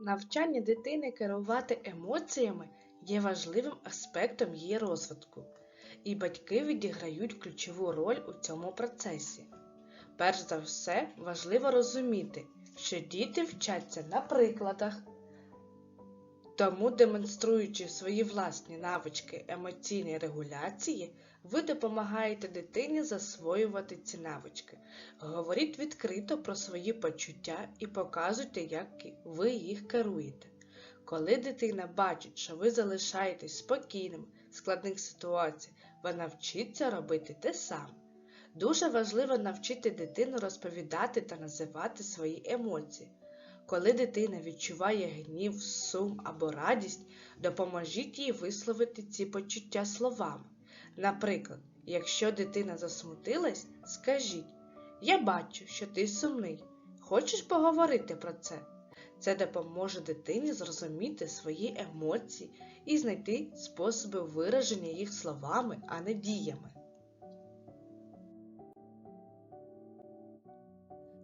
Навчання дитини керувати емоціями є важливим аспектом її розвитку, і батьки відіграють ключову роль у цьому процесі. Перш за все, важливо розуміти, що діти вчаться на прикладах, тому, демонструючи свої власні навички емоційної регуляції, ви допомагаєте дитині засвоювати ці навички. Говоріть відкрито про свої почуття і показуйте, як ви їх керуєте. Коли дитина бачить, що ви залишаєтесь спокійним в складних ситуаціях, вона вчиться робити те саме. Дуже важливо навчити дитину розповідати та називати свої емоції. Коли дитина відчуває гнів, сум або радість, допоможіть їй висловити ці почуття словами. Наприклад, якщо дитина засмутилась, скажіть Я бачу, що ти сумний. Хочеш поговорити про це? Це допоможе дитині зрозуміти свої емоції і знайти способи вираження їх словами, а не діями.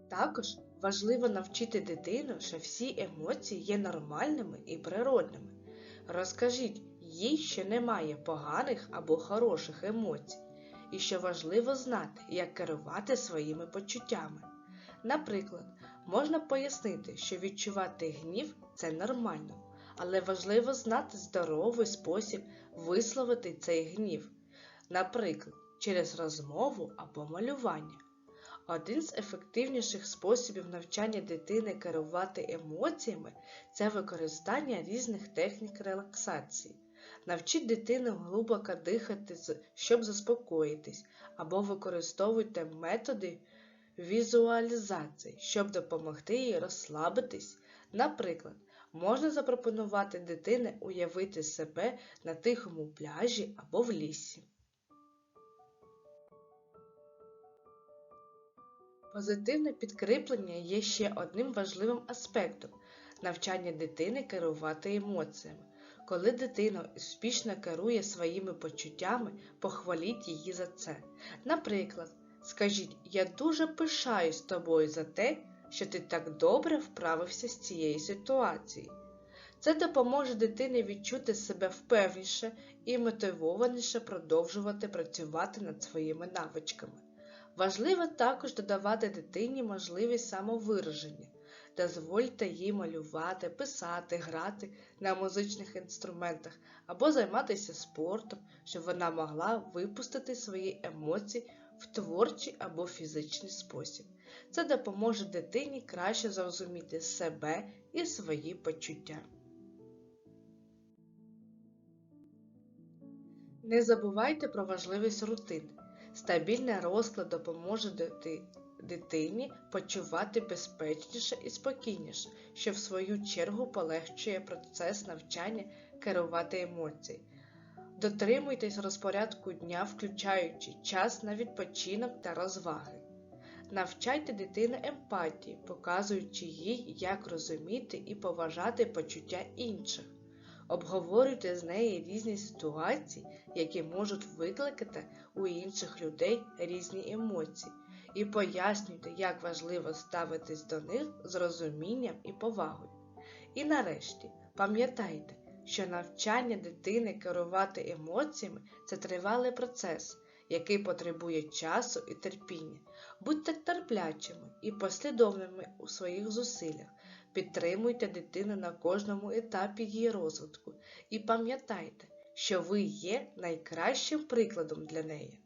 Також важливо навчити дитину, що всі емоції є нормальними і природними. Розкажіть їй, що немає поганих або хороших емоцій, і що важливо знати, як керувати своїми почуттями. Наприклад, можна пояснити, що відчувати гнів це нормально, але важливо знати здоровий спосіб висловити цей гнів, наприклад, через розмову або малювання. Один з ефективніших способів навчання дитини керувати емоціями це використання різних технік релаксації. Навчіть дитину глибоко дихати, щоб заспокоїтись, або використовуйте методи візуалізації, щоб допомогти їй розслабитись. Наприклад, можна запропонувати дитині уявити себе на тихому пляжі або в лісі. Позитивне підкріплення є ще одним важливим аспектом навчання дитини керувати емоціями. Коли дитина успішно керує своїми почуттями, похваліть її за це. Наприклад, скажіть, я дуже пишаюсь тобою за те, що ти так добре вправився з цієї ситуації. Це допоможе дитині відчути себе впевніше і мотивованіше продовжувати працювати над своїми навичками. Важливо також додавати дитині можливість самовираження. Дозвольте їй малювати, писати, грати на музичних інструментах або займатися спортом, щоб вона могла випустити свої емоції в творчий або фізичний спосіб. Це допоможе дитині краще зрозуміти себе і свої почуття. Не забувайте про важливість рутин. Стабільний розклад допоможе дитині почувати безпечніше і спокійніше, що в свою чергу полегшує процес навчання керувати емоції. Дотримуйтесь розпорядку дня, включаючи час на відпочинок та розваги. Навчайте дитину емпатії, показуючи їй, як розуміти і поважати почуття інших. Обговорюйте з нею різні ситуації, які можуть викликати у інших людей різні емоції, і пояснюйте, як важливо ставитись до них з розумінням і повагою. І нарешті пам'ятайте, що навчання дитини керувати емоціями це тривалий процес, який потребує часу і терпіння. Будьте терплячими і послідовними у своїх зусиллях. Підтримуйте дитину на кожному етапі її розвитку і пам'ятайте, що ви є найкращим прикладом для неї.